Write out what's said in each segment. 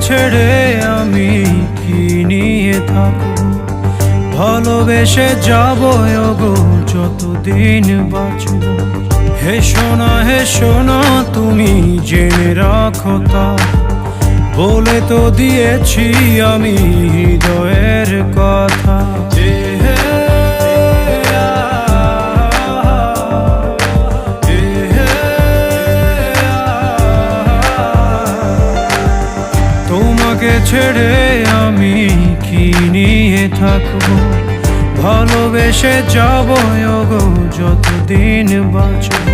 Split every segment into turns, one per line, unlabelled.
ছেড়ে আমি কি নিয়ে থাকব? ভালোবেসে যাব গো যতদিন বাঁচব। হে সোনা হে সোনা তুমি জেনে রাখো তা। বলে তো দিয়েছি আমি হৃদয়ের কথা। ছেড়ে আমি কি নিয়ে থাকব? ভালোবেসে যাব যতদিন বাঁচব।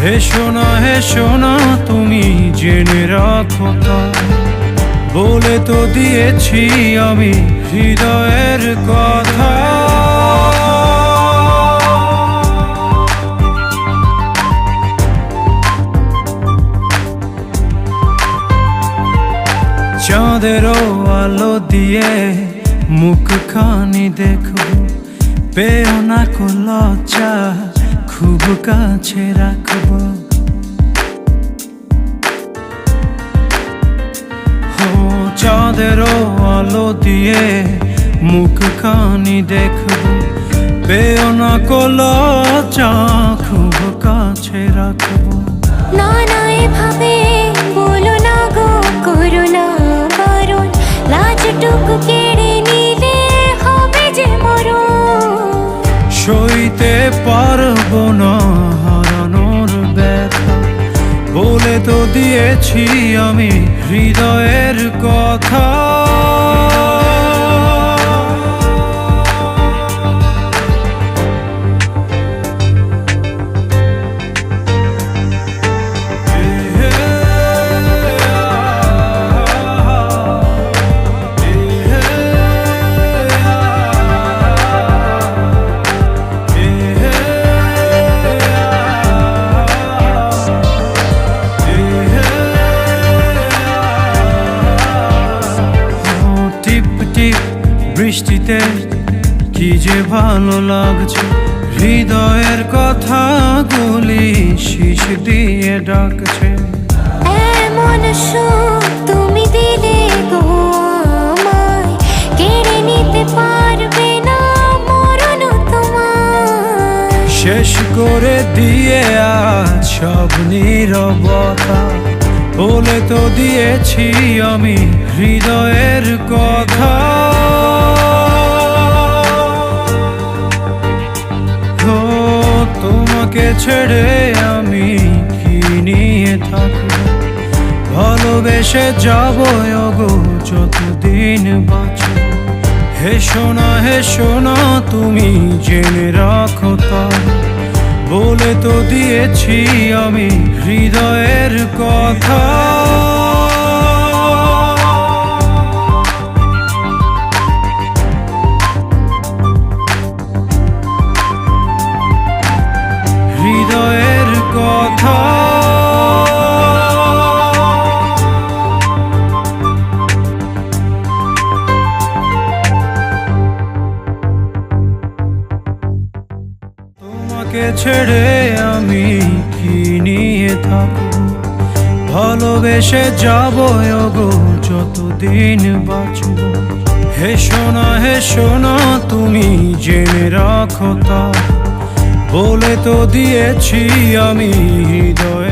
হে সোনা হে সোনা তুমি জেনে রাখো বলে তো দিয়েছি আমি হৃদয়ের চাঁদেরও আলো দিয়ে মুখখানি দেখব পেও না কো লজ্জা, খুব কাছে রাখব। ও চাঁদেরও আলো দিয়ে মুখখানি দেখব। পেও না কো লজ্জা, খুব কাছে রাখব।
না না, এভাবে বলো না গো, করো
পারব না হারানোর বলে তো দিয়েছি আমি হৃদয়ের কথা। বৃষ্টিতে কি যে ভালো লাগছে হৃদয়ের কথা গুলি শীষ দিয়ে ডাকছে।
এমন সুখ তুমি দিলে গো আমায় কেড়ে নিতে পারবে না মরণ তোমার
শেষ করে দিয়ে আজ সব নীরবতা বলে তো দিয়েছি আমি হৃদয়ের কথা। তোমাকে ছেড়ে আমি কি নিয়ে থাকব? ভালোবেসে যাব গো যতদিন বাঁচো। হে সোনা হে সোনা তুমি জেনে রাখো তা। বলে তো দিয়েছি আমি হৃদয়ের কথা। তোমাকে ছেড়ে আমি কি নিয়ে থাকব? ভালোবেসে যাব গো যতদিন বাঁচব। হে সোনা হে সোনা, তুমি জেনে রাখো তা। বলে তো দিয়েছি আমি হৃদয়